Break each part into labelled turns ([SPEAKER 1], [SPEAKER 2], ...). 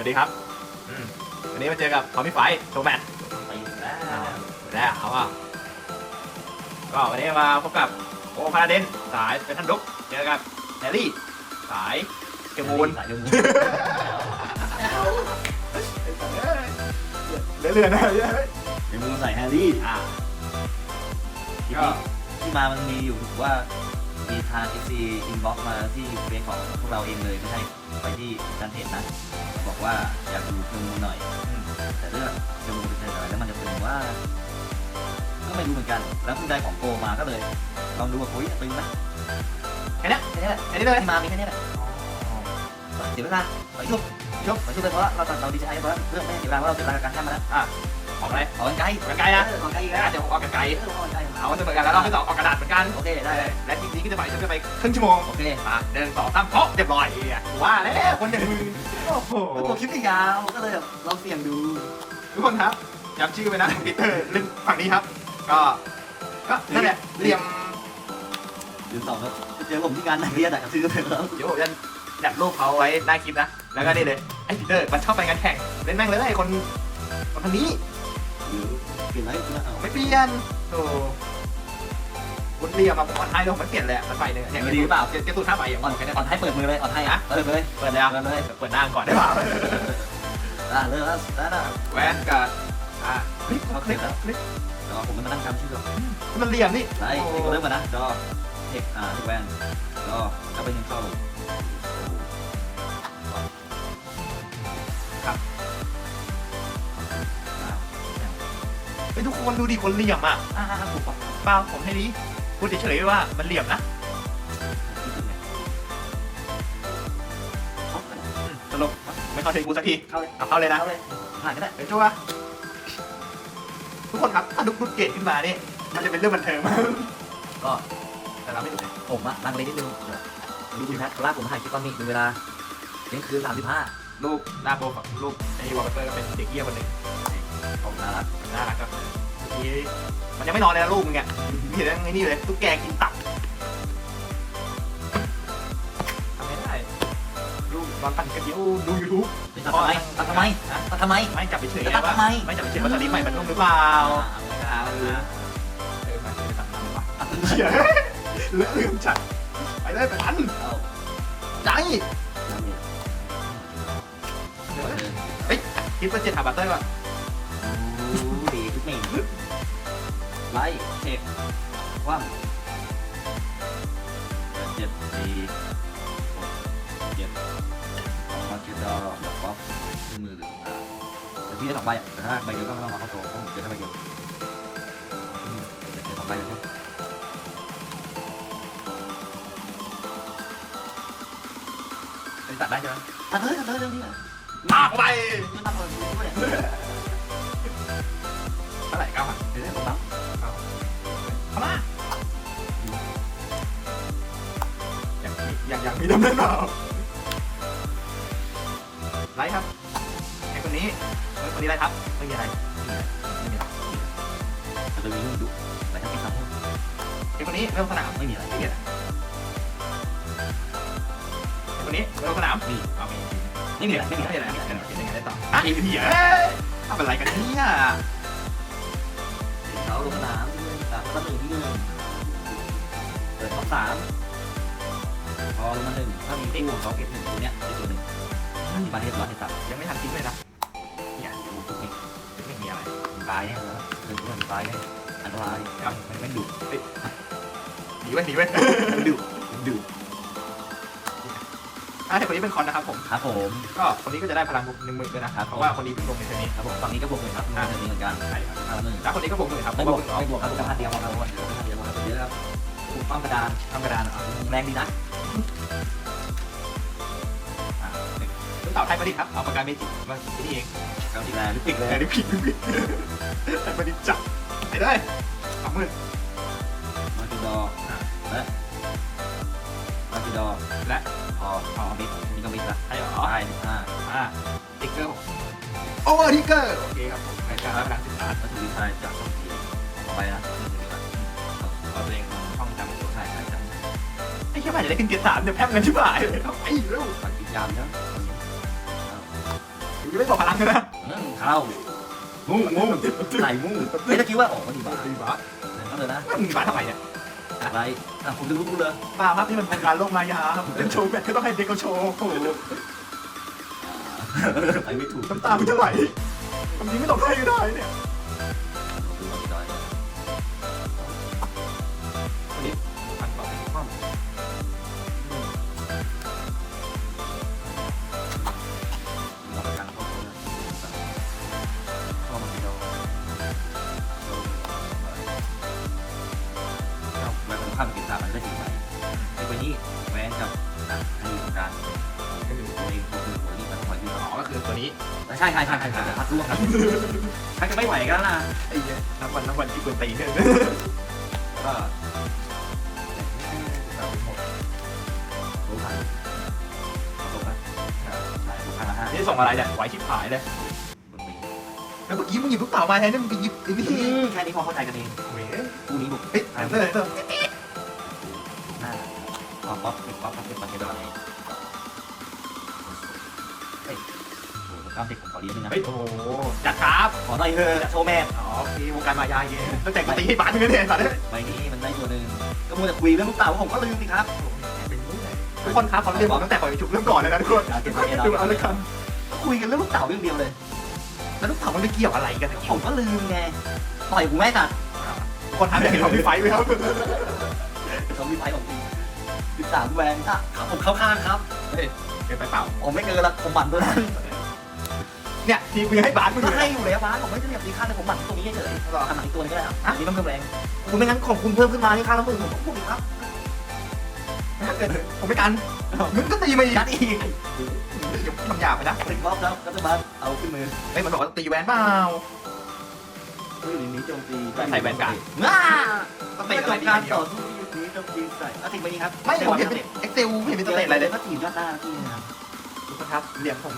[SPEAKER 1] วัสดีครับอืมวันนี้มาเจอกับคอมมิไฟโชว์แมท
[SPEAKER 2] ไปแล้ว
[SPEAKER 1] แล้วเอาอะก็วันนี้มาพบกับโอพาราเดนสายเป็นทันดุกเจอกับแฮร์รี่สายเกมูล
[SPEAKER 2] สายเกมูล
[SPEAKER 1] เรื่อยๆนะ
[SPEAKER 2] เกมูลใส่แฮร์รี่
[SPEAKER 1] อ่า
[SPEAKER 2] ที
[SPEAKER 1] ก็
[SPEAKER 2] นี้ที่มามันมีอยู่ว่ามีทาง FC inbox มาที่เฟซของพวกเราเองเลยไม่ใช่ไปที่การเพจนะ บอกว่าอยากดูเกมูลหน่อย
[SPEAKER 1] อืม
[SPEAKER 2] แต่เรื่องเกมูลเป็นอะไรแล้วมันจะเป็นว่า ก็ไม่รู้เหมือนกัน แล้วเพิ่งได้ของโกมาก็เลยลองดูว่าโอ้ยตึงไหม
[SPEAKER 1] แค่เนี้ย
[SPEAKER 2] แค่นี้แหละ
[SPEAKER 1] แค่นี้เลย
[SPEAKER 2] ที่มามีแค่นี้แหละเสียเวลาไปชุบชุบไปชุบเลยเพราะว่าเราเราดีใจเพราะเรื่องไม่เสียเวลาเพราะเราเสียเวลากับการแค่มาแล้ว
[SPEAKER 1] ออกอะไร
[SPEAKER 2] ขอกันไกล
[SPEAKER 1] กันไกลนะ
[SPEAKER 2] ขอกันไกลอีก
[SPEAKER 1] แล้
[SPEAKER 2] แล้วว
[SPEAKER 1] เดี๋ยวผมออกกันไกล
[SPEAKER 2] ขอกันไกล
[SPEAKER 1] เอาจะเหมือนกันแล้วเราไม่ต่อออกกระดาษเหมือนกัน
[SPEAKER 2] โอเคได้เลย
[SPEAKER 1] และทีนี้ก็จะไปจะไปครึ่งชั่วโมง
[SPEAKER 2] โอเค
[SPEAKER 1] อะเดินสองสามเคาะเรียบร้อยอะว่าแล้วคนอย่างมึงโอ้โห
[SPEAKER 2] แล้วตัวคลิปไม่ยาวก็เลยแบบลองเสี่ยงดู
[SPEAKER 1] ทุกคนครับจำชื่อไว้นะปีเตอร์ลึกฝั่งนี้ครับ ก็ก็นั่นแหละเหลี่ยม
[SPEAKER 2] เดือนสองแล้วเจอผมที่งานไหนเรียนอะซื้อกันแล้ว
[SPEAKER 1] เดี๋ยวผมจะดัดรูปเขาไว้หน้าคลิปนะแล้วก็นี่เลยไอ้ปีเตอร์มันชอบไปงานแข่งเล่นแม่งเลยไอ้คนคนคนนี้
[SPEAKER 2] หรือเปลี่ยนอะไรนะเอา
[SPEAKER 1] ไม่เปลี่ยนโอ้ คุณเหลี่ยมมาผมออนไทยแล้วมันเปลี่ยนเลยอะมันไปเลยอย่าง
[SPEAKER 2] ดีหรือเปล่า
[SPEAKER 1] เกตุท่าไปอย่าง
[SPEAKER 2] อ่
[SPEAKER 1] อ่
[SPEAKER 2] อ
[SPEAKER 1] อนนแค่นี้
[SPEAKER 2] อ่อนให้เปิดมือเลยอ่อนให้อะเปิดเลย
[SPEAKER 1] เปิดแล้ว
[SPEAKER 2] เปิดเลย
[SPEAKER 1] เปิดหน้าก่อนได้เปล่า
[SPEAKER 2] อ่าเริ่มแล้วแล้วนะ
[SPEAKER 1] แวนกับอะคลิกคลิกคลิก
[SPEAKER 2] เดี๋ยวผมมานั่งจำชื่อก่อน
[SPEAKER 1] มันเหลี่ยมนี่
[SPEAKER 2] ไล่ที่กูเริ่มมานะดอเทคอ่าที่แวนดอแล้วเป็นยังเข้า
[SPEAKER 1] ไอ้ยทุกคนดูดิคนเหลี่ยมอะ
[SPEAKER 2] อ่าถูกปะ
[SPEAKER 1] เปล่าผมให้ดี พูดเฉยๆว่ามันเหลี่ยมนะอืมตลกไม่เข้าเทกูสักที
[SPEAKER 2] เข้าเลย
[SPEAKER 1] เอาเข้าเลยนะ
[SPEAKER 2] เข้าเลยผ่านก็ได้
[SPEAKER 1] เดี๋ยวจ้วทุกคนครับถ้าดุกดุกเกตขึ้นมานี่มันจะเป็นเรื่องบันเทิงมาก
[SPEAKER 2] ก็
[SPEAKER 1] แต่เราไม่ดุเลย
[SPEAKER 2] ผมอะลังเลนิดนึงดูคุณแพทลากผมถ่ายคลิปตอนนี้ดูเวลาเที่ยงคืนสามสิบห้า
[SPEAKER 1] ลูกหน้าโบกับลูกไอ้วอลเปอร์ก็เป็นเด็กเยี่ยคนหนึ่ง
[SPEAKER 2] ผมน่ารัก
[SPEAKER 1] น่ารักก็ ทีมันยังไม่นอนเลยนะลูกมึงเนี่ยมีแต่ไอ้นี่เลยตุ๊กแกกินตับทำไม่ได้ลูกนอนปั่นกระเดียวดูยูทูบ
[SPEAKER 2] ตัดทำไมตัดทำไมตัดทำไม
[SPEAKER 1] ไม่จับไปเฉย
[SPEAKER 2] จะ
[SPEAKER 1] ไง
[SPEAKER 2] ตัด
[SPEAKER 1] ว่า
[SPEAKER 2] ทำไม
[SPEAKER 1] ไม่จับไปเฉยว่าตอนนี้ใหม่มันนุ่มหรือเปล่าอ่าเออเออมาจะตัดน้ำปะเฉยเลอะลืมจัดไปเลยไปพัน
[SPEAKER 2] เอา
[SPEAKER 1] ใจ
[SPEAKER 2] น้ำเย็น
[SPEAKER 1] คิดว่าเจ็ดหาบัตเตอร์ก่อน
[SPEAKER 2] ไลท์เทคว่างเจ็ดสี่เจ็ดสองมาคิดดอดอกป๊อปมือหรือแต่พี่ได้สองใบแต่ อย่า
[SPEAKER 1] งอย่างมีดำเนินเปล่าไรครับไอคนนี้ไอคนนี้ไรครับไม่มีอะไรไม่มีอะไร
[SPEAKER 2] แต่จะมีเรื่องดุแต่ถ้าเป็นคำพูด
[SPEAKER 1] ไอคนนี้เริ่มสนาม
[SPEAKER 2] ไม่มีอะไร
[SPEAKER 1] ไม่มีอะไรไอคนนี้เริ่มสนาม
[SPEAKER 2] มี
[SPEAKER 1] เอามี
[SPEAKER 2] ไม่มีอะไรไม่มีอะไร
[SPEAKER 1] มีอะไร
[SPEAKER 2] ไม่
[SPEAKER 1] มี
[SPEAKER 2] อะ
[SPEAKER 1] ไรเป็นยังไงได้ต่ออะไอ้เหี้ยทำอะไรกันเนี่ย
[SPEAKER 2] เขาลงสนามที่หนึ่งสามก็หนึ่งที่หนึ่งเปิดท็อปสาม อลงมาหนึ่งถ้ามีตู้ของเขาเก็บหนึ่งตัวเนี้ยตัวหนึ่งที่มาเรียบร้อยเสร็จสับ
[SPEAKER 1] ยังไม่ทันคิดเลยนะ
[SPEAKER 2] เนี่ยดูทุกเม็ด
[SPEAKER 1] ไม่มีอะไร
[SPEAKER 2] ตายเนี่ยแล้วเกิดขึ้นตายเนี่ยอันตรายมันไม่ดุ
[SPEAKER 1] หนีไว้หนีไว้
[SPEAKER 2] มันดุมันดุ
[SPEAKER 1] อะแต่คนนี้เป็นคอนนะครับผม
[SPEAKER 2] ครับผม
[SPEAKER 1] ก็คนนี้ก็จะได้พลังบวกหนึ่งหมื่นด้วยนะครับเพราะว่าคนนี้เพิ่งลงในเทอร์นี้
[SPEAKER 2] ครับผมฝั่งนี้ก็บวกเลยครับฝั่งนี้เหมือนกัน
[SPEAKER 1] ใช่ครับ
[SPEAKER 2] หนึ่ง
[SPEAKER 1] แล้วคนนี้ก็บวกหมื่นครับ
[SPEAKER 2] ไม่บวก
[SPEAKER 1] ว่าเพิ่งออก
[SPEAKER 2] ไม่บวกครับจะพันเดียวครับพันเดียวครับเยอะครับปุ๊บปั้มกระดาน
[SPEAKER 1] ทำกระดาน
[SPEAKER 2] แรงดีนะ
[SPEAKER 1] คุณเต่าไทยประดิษฐ์ครับ เอาปากกาเมจิกมาที่นี่เอง
[SPEAKER 2] กำลังแรงลิปิกเลย
[SPEAKER 1] แต่นี่ผิดผิดไทยประดิษฐ์จับไปเลยสองหมื่น
[SPEAKER 2] มาติดอและมาติดอ
[SPEAKER 1] และ
[SPEAKER 2] พอพอมิดนี่ก็มิดละ
[SPEAKER 1] ใช่หรอ
[SPEAKER 2] ได้ห้า
[SPEAKER 1] อ่าติ๊กเกอร์โอเวอร์ทิกเกอร์โอเคครับผมในการรับพลังสิบล้าน
[SPEAKER 2] วัตถุดิบไทยจากช่องสีต่อไปนะ
[SPEAKER 1] เอาตัวเองลงช่องจำ แค่ไหนจะได้ขึ้นเกียร์สามจะแพ้เงินชิบหายเลยครับไอ้เร็ว
[SPEAKER 2] ปัดกิจยามเนาะ
[SPEAKER 1] ยังไม่บอกพลังเลยนะ
[SPEAKER 2] เออเข้างูงูไหลงูไม่ตะกี้ว่าออกมาดีบ้า
[SPEAKER 1] ดีบ้า
[SPEAKER 2] เข้าเลยนะ
[SPEAKER 1] มึงบ้าทำไมเนี่ย
[SPEAKER 2] อะไรอะผมจะรู้กูเลย
[SPEAKER 1] เปล่าครับนี่มันเป็นการโลกมายาครับเล่นโชว์แบทก็ต้องให้เด็กเขาโชว์โอ้โห
[SPEAKER 2] ไปไม่ถูก
[SPEAKER 1] น้ำตามันจะไหลผมยิงไม่ตกให้ก็ได้เนี่ย
[SPEAKER 2] ใช่ใช่ใช่ใช่พัดร่วงครับถ้าจะไม่ไหวกันนะ
[SPEAKER 1] ไอ้เหี้ยนับวันนับวันที่ปืนตีเนี่ย
[SPEAKER 2] ก็รู้ทันรู้ทันใช่รู้ทันละห้า
[SPEAKER 1] นี่ส่งอะไรเนี่ยไหวชิบหายเลยแล้วเมื่อกี้มึงหยิบลูกเต๋ามาแทนที่มึงไปหยิบไอ้นี่
[SPEAKER 2] แค่นี้พอเข้าใจกันเอง
[SPEAKER 1] เว้ยู
[SPEAKER 2] นี้บุก
[SPEAKER 1] เฮ้ยเตอร์เต๋อ
[SPEAKER 2] หน้าป๊อปป๊อปป็นป๊อปเป็นมาเก็ตอะ โอ้โหกล้ามเด็กผมขอเรียนนึงนะ
[SPEAKER 1] เฮ้ยโอ้โหจัดครับ
[SPEAKER 2] ขอหน่อยเถอะโชว์แม่
[SPEAKER 1] อ๋อคือวงการมายาเย่ตั้งแต่กูตีให้ปานมึงเนี่ยสัตว์
[SPEAKER 2] ใบนี้มันได้ตัวหนึ่งก็มัวแต่คุยเรื่องลูกเต่าผมก็ลืมสิครับ
[SPEAKER 1] ทุกคนครับเขาเรียกผมตั้งแต่ปล่อยจุกเริ่มก่อนเลยนะทุกคนดูเอาเลยครับ
[SPEAKER 2] คุยกันเรื่องลูกเต่าเรื่องเดียวเลย
[SPEAKER 1] แล้วลูกเต๋ามันไม่เกี่ยวอะไรกัน
[SPEAKER 2] ผมก็ลืมไงต่อยกูแม่ตัด
[SPEAKER 1] คนทำอย่างเห็นเขามีไฟไหมครับ
[SPEAKER 2] เขามีไฟของจริงสิบสามแหวนอะครับผมเข้าข้างครับ
[SPEAKER 1] เกินไปเปล่า
[SPEAKER 2] ผมไม่เกินละผมบั่นตัวนั้น
[SPEAKER 1] เนี่ยทีมึงให้บาสมึง
[SPEAKER 2] ก็ให้อยู่แล้วบ้านผมไม่ได้เรียบดีข้างแต่ผมบั่นตัวนี้เฉยๆทำหนังอีกตัวนึงก็ได้ครับอันนี้ต้องเพิ่มแรงคุณไม่งั้นของคุณเพิ่มขึ้นมาที่ข้างละหมื่นผมต้องพูดอีกครับ
[SPEAKER 1] ผมไม่กันมึงก็ตีมาอีก
[SPEAKER 2] ยัดอีก
[SPEAKER 1] ทำหยาบไปนะ
[SPEAKER 2] ถึงรอบแล้วก็จะมาเอาขึ้นมือ
[SPEAKER 1] เฮ้ยมันบอกว่าตีแวนเปล่า
[SPEAKER 2] เฮ้ยนี้โจมตี
[SPEAKER 1] ใส่แว่นกัน
[SPEAKER 2] ว้า
[SPEAKER 1] ต้อง
[SPEAKER 2] ไม่
[SPEAKER 1] เตะ
[SPEAKER 2] จ
[SPEAKER 1] อะไร
[SPEAKER 2] บ
[SPEAKER 1] ดี
[SPEAKER 2] การ
[SPEAKER 1] เดีย
[SPEAKER 2] ต่
[SPEAKER 1] ว
[SPEAKER 2] อสู้ที่ยุคนี้โจมตีใส่อาทิตย์ไปนี้ครับ
[SPEAKER 1] ไม่ผมเห็นเป็นเอ็กเซลเห็นเป็นสเตทอะไรเลย
[SPEAKER 2] ก็ทีมยอดหน้าที่นะครับ
[SPEAKER 1] ทุกคนครับเหลี่ยมผม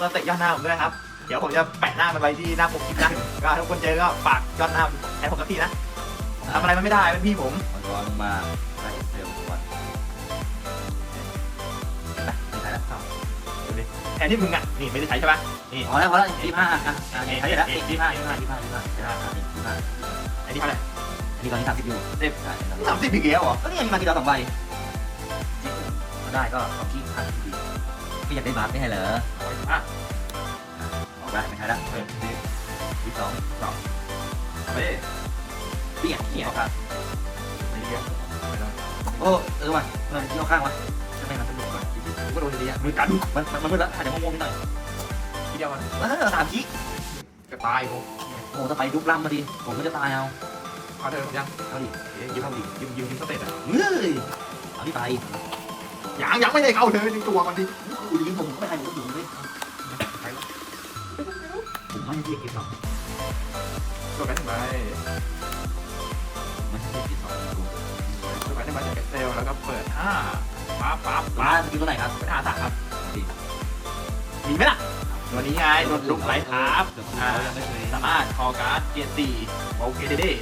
[SPEAKER 1] ก็เตะยอดหน้าผมด้วยครับ เดี๋ยวผมจะแปะหน้ามันไว้ที่หน้าปกคลิปนะก็ทุกคนเจอก็ฝากยอดหน้าแทนผมสักทีนะทำอะไรมันไม่ได้เป็นพี่ผม
[SPEAKER 2] มันร้อนลงมาใส่เซลล์ก่อนเห็นปะไม่ใช่แล้ว
[SPEAKER 1] แทนที่มึงอะนี่ไม่ได้ใช้ใช่ปะนี่
[SPEAKER 2] พอแล้วพอแล้วยี่ห้าอะอะใช้แล้วยี่ห้ายี่ห้ายี่ห้ายี่ห้ายี่ห้ายี่ห้า
[SPEAKER 1] ไอ้นี่เท่าไหร่
[SPEAKER 2] อันนี้ตอนนี้สามสิบอยู่เต็มใช่
[SPEAKER 1] สามสิบอีกแล้วเหรอ
[SPEAKER 2] ก็นี่มีมาทีละสองใบได้ก็สองที่ห้าสิบ ไม่อยากได้บาทไม่ให้เหรอ
[SPEAKER 1] อะ
[SPEAKER 2] ออกได้ไม่ใช่แล้วเออยี่สอง
[SPEAKER 1] เฮ้ย
[SPEAKER 2] เปี้ยเปี้ยครับ
[SPEAKER 1] ไม่เกี่ยว
[SPEAKER 2] โอ้เออว่ะมันเที่ยวข้างวะใช่ไหมมันสนุกกว่า
[SPEAKER 1] กูก็โดนดีอะมือกัน
[SPEAKER 2] มันมันมันมืดแล้วถ่ายจากงงๆนิดหน่อย
[SPEAKER 1] ทีเดียวมัน
[SPEAKER 2] เออสามที
[SPEAKER 1] จะตายผม
[SPEAKER 2] โอ้ถ้าไปลุกล้ำมาดิผมก็จะตายเอา
[SPEAKER 1] เอาเถอะยัง
[SPEAKER 2] เอาดิ
[SPEAKER 1] ยืมดิยืมยืมยืมสเตตอะ
[SPEAKER 2] เฮ้ยเอาที่ไป
[SPEAKER 1] ยังยังไม่ได้เข้าเลยดึงตัวมันดิ
[SPEAKER 2] กูยิงผมก็ไม่ให้ผมก็อยู่เลยผมไม่ให้พี่กินหรอก
[SPEAKER 1] ตัวกันทำไม
[SPEAKER 2] ไม่ให้พี่กินหรอก
[SPEAKER 1] ตัวกันทำไมจากเซลแล้วก็เปิดห้าปั๊บปั๊บ
[SPEAKER 2] ร้า
[SPEAKER 1] ปั๊บ
[SPEAKER 2] นกินตัวไหนครับ
[SPEAKER 1] เป็นห้าสามครับมีไหมล่ะตัวนี้ไงโดนลุกไลท์ทับ
[SPEAKER 2] อ่ายังไม่เคย
[SPEAKER 1] สามารถคอการ์ดเกียร์สี่โอเคเด้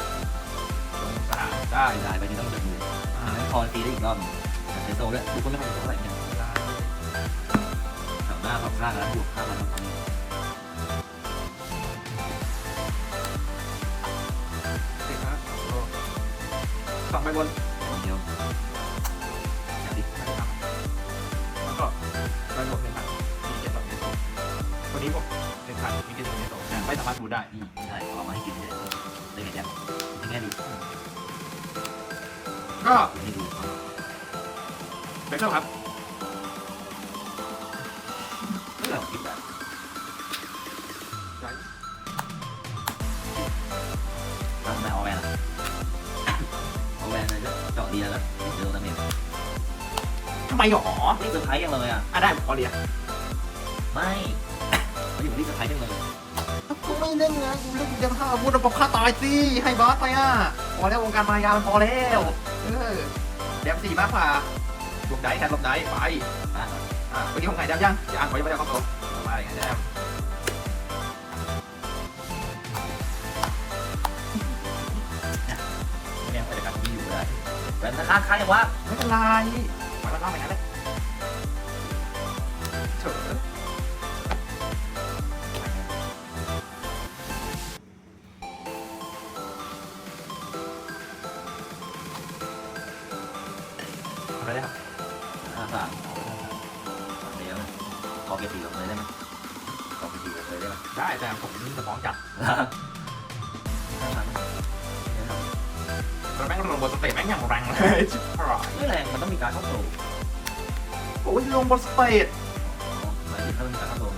[SPEAKER 1] ลงสนามได้
[SPEAKER 2] ได้ไปนี่ต้องจับมือพอตีได้อีกรอบแต่เซโซด้วยทุกคนไม่ค่อยเท่าไหร่เนี่ยแถวหน้า ข้างแล้วบวกข้างมันตอนนี้
[SPEAKER 1] สองใบบน
[SPEAKER 2] คนเดียวอย่างนี้
[SPEAKER 1] แล้วก็ใบบนหนึ่งพันมีเกียร์สอเกียร์สองตัวนี้ผมหนึ่งพันมีเกียร์สอเกียร์สองไม่สามารถดูได้
[SPEAKER 2] อืมใช่เอามาให้กินเลยได้ไงจ๊ะยังไงดี
[SPEAKER 1] ก็
[SPEAKER 2] ให้ดู
[SPEAKER 1] เบเกอร์ครับำ
[SPEAKER 2] ไมห
[SPEAKER 1] รอ
[SPEAKER 2] นี่เซอร์ไพรส์ยังเลยอะ
[SPEAKER 1] อะได้ผมขอเรียน
[SPEAKER 2] ไม่เขาอยู่ที่เซอร์ไพรส์ยังเลย
[SPEAKER 1] กูไม่เล่นไงกูเล่นยังห้าอาวุธระบบฆ่าตายสิให้บาสไปอะพอแล้ววงการมายามันพอแล้วเออแดมสี่มากกว่าลบได้แทนลบได้ไป
[SPEAKER 2] อะ
[SPEAKER 1] อะวันนี้ของไงแดมยังยังขอยังไม่ได้เข้าตัวมาอย่างไงแดม
[SPEAKER 2] เนี่ยไปจากการที่อยู่ได้แวนค้างค้างยังวะ
[SPEAKER 1] ไม่เป็นไร มันก็ต้องปนนั้นเลยเถอะอะไรครับห้าสามเดียวขอเก็บตีลง
[SPEAKER 2] เลยได้ไหมขอเกตีลงเลยได้ไหม
[SPEAKER 1] ได้แต่ผมสมองจัดแล้วแม่งลงบนสเตจแม่งอย่างแรงเลย
[SPEAKER 2] ไม่แรงมันต้องมีการเข้าโซ่
[SPEAKER 1] โอ้ยลงบนสเตจ
[SPEAKER 2] หมายถึงถ้ามันมีการเข้าโซ่ไ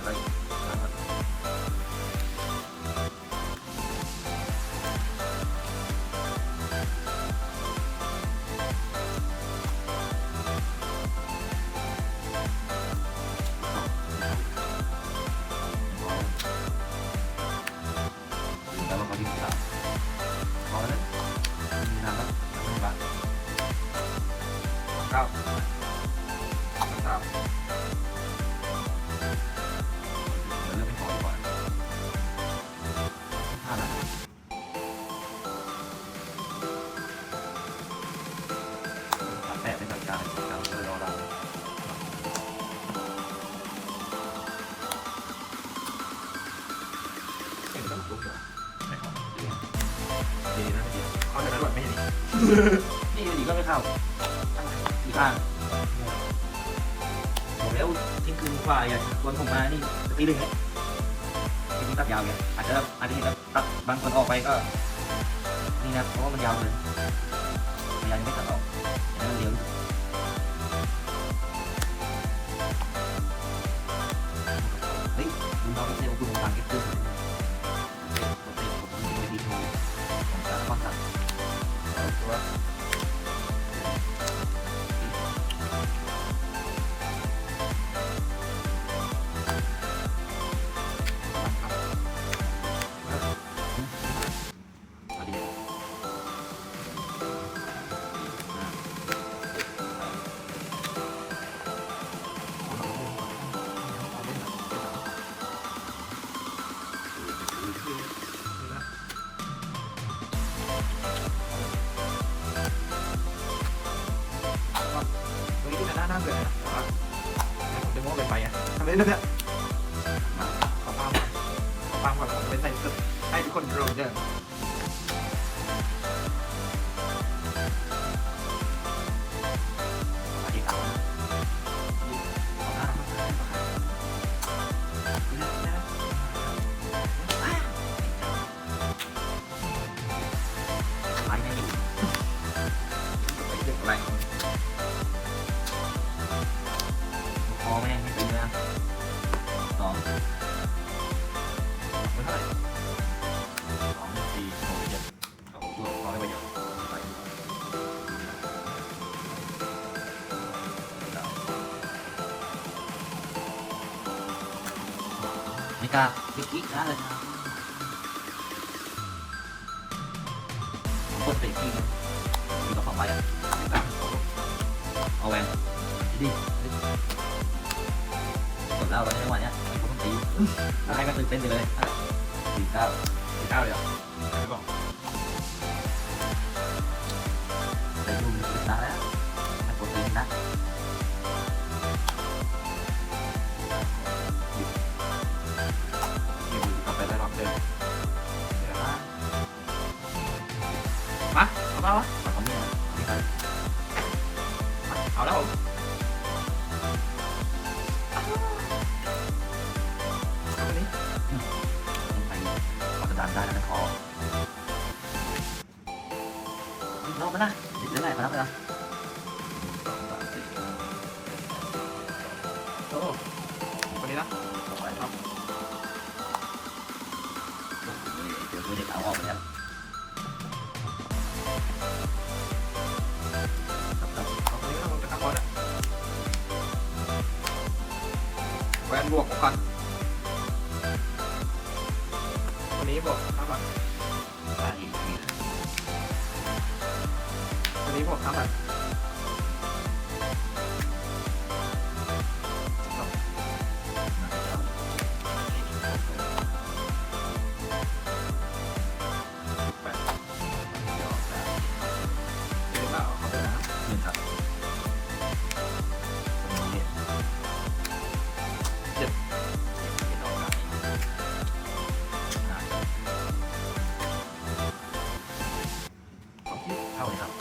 [SPEAKER 2] นี่อยู่
[SPEAKER 1] ดี
[SPEAKER 2] ก็ไม่เข้าอีกข้างบอกแล้วทิ้งคืนกว่าอย่าชวนผมมานี่จะตีหนึ่งไงทีนี้ตัดยาวไงอาจจะอาจจะเห็นแบบตัดบางคนออกไปก็ นี่นะเพราะว่ามันยาวเลยาน่าเบื่อ
[SPEAKER 1] นะแต่ว่าผมจะโม้เกินไปอะทำไมเนี่ยขอปังขอปังก่อนผมเป็นในสุดให้ทุกคนรู้เด้อ
[SPEAKER 2] กล้าบิ๊กอีกนะเลยนะกดเตะทีนึงมีกับสองใบอะเอาแหวนดีกดแล้วตอนนี้จังหวะเนี้ยไม่ต้องตีแล้วให้มันตื่นเต้นไปเลยสี่เก้า
[SPEAKER 1] สี่เก้าเลย
[SPEAKER 2] ว มา แว
[SPEAKER 1] น
[SPEAKER 2] บวก
[SPEAKER 1] หกพันคนนี้บวกห้าพัน
[SPEAKER 2] ได้อีกที
[SPEAKER 1] คนนี้บวกห้าพัน ข
[SPEAKER 2] อ
[SPEAKER 1] ง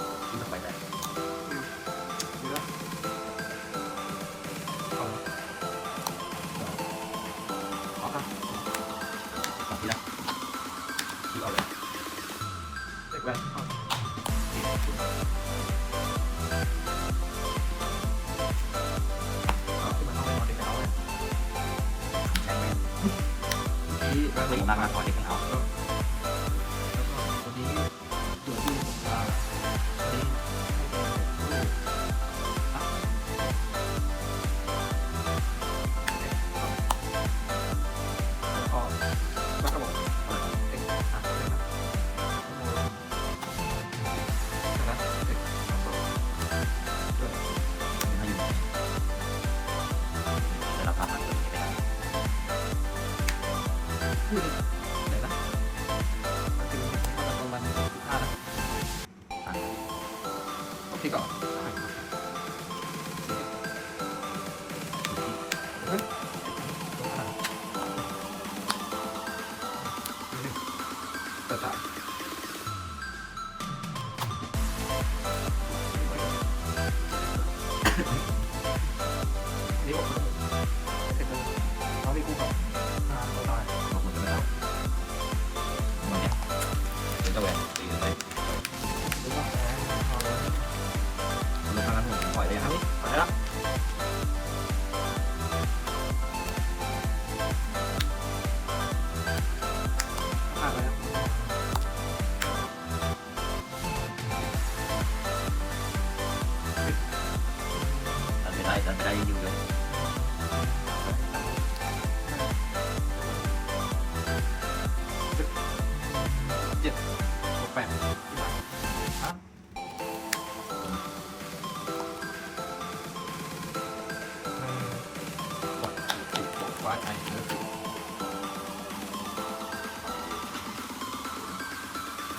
[SPEAKER 2] ไป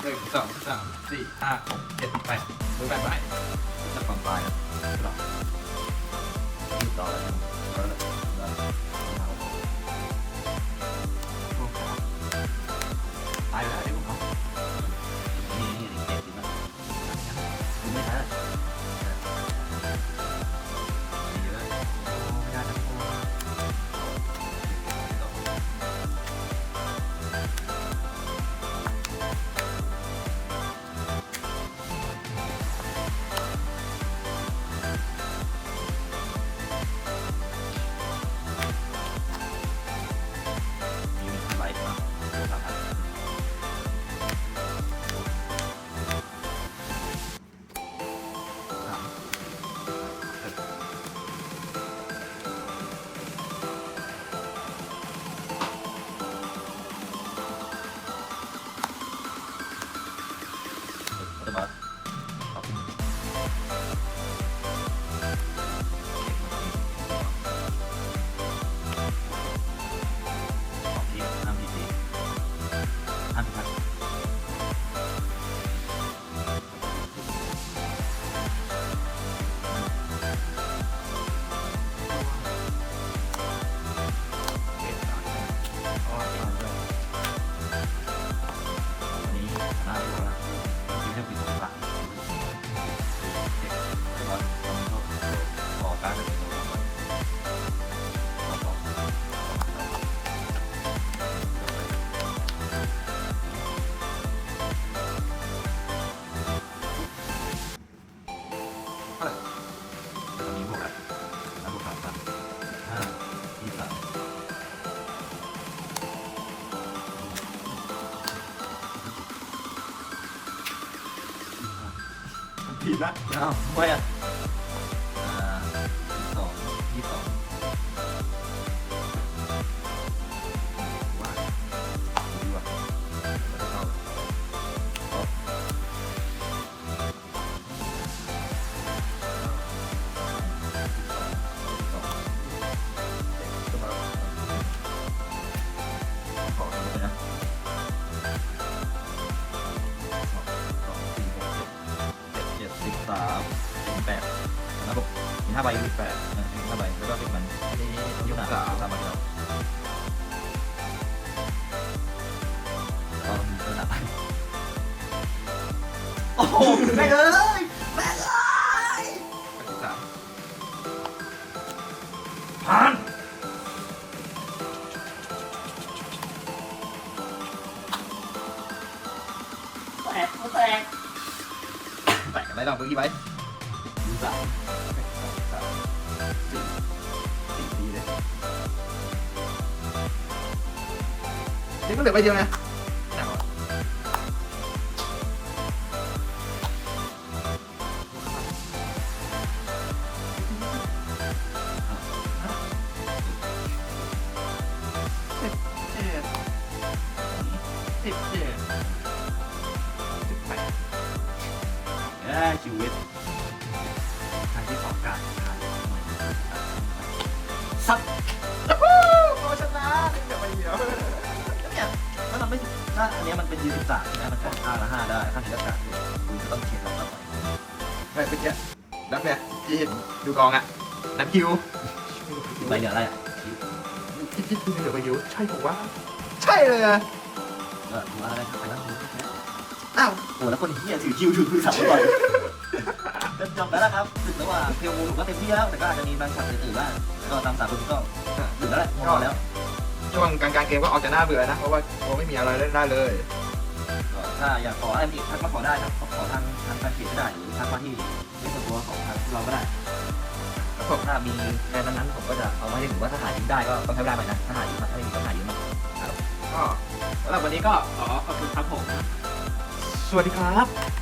[SPEAKER 1] หนึ่ส
[SPEAKER 2] อ
[SPEAKER 1] งสามสี่ห้าหกเจ็ดแปดดูแปดไป
[SPEAKER 2] จะปังไปหรอที่ต่อ
[SPEAKER 1] แล้ว
[SPEAKER 2] 你呢？你 ห้าใบยี่สิบแปดห้าใบแล้วก็เป็นมันยกสา
[SPEAKER 1] ม
[SPEAKER 2] สามใบครับตอนนี้ก็หโอ้โหแม่เลยแม่เลยผ่านแตกแตกแตกไม่ต้องเพิ่
[SPEAKER 1] งยี่ไป
[SPEAKER 3] ก็
[SPEAKER 1] เหลือใบเดียว
[SPEAKER 2] นะ
[SPEAKER 1] คิว
[SPEAKER 2] ใบเหลืออะไรอะ
[SPEAKER 1] ที่ที่ที่เหลือใบคิวใช่ถูกว่า ใช่เลยอะ
[SPEAKER 2] ก็ถือว่าอะไรไปแล้ว
[SPEAKER 1] อ้าว
[SPEAKER 2] โอ้แล้วคนเฮียถือคิวถือมือสั่งบ่อยจะจบแล้วนะครับถึงระหว่างเพียวมูถูกก็เต็มที่แล้วแต่ก็อาจจะมีบางช็อตอื่นๆบ้างก็ตามสามคนก็ถึงแล้วแหละพอแล้ว
[SPEAKER 1] ช่วงกลางๆเกมก็ออกจะน่าเบื่อนะเพราะว่าโอ้ไม่มีอะไรเล่นได้เลย
[SPEAKER 2] ถ้าอยากขออะไรอีกทักมาขอได้ครับขอทางทางแฟนเพจก็ได้หรือทักมาที่ในส่วนตัวของทางเราก็ได้
[SPEAKER 1] ครับผม
[SPEAKER 2] ถ้ามีงานนั้นๆผมก็จะเอามาให้ถึงว่าถ้าหายิงได้ก็ต้องใช้เวลาหน่อยนะถ้าหายิงมาถ้าไม่มีก็หายิงมา
[SPEAKER 1] ก็สำหรับวันนี้ก็
[SPEAKER 3] ขอขอบคุณครับผม
[SPEAKER 1] สวัสดีครับ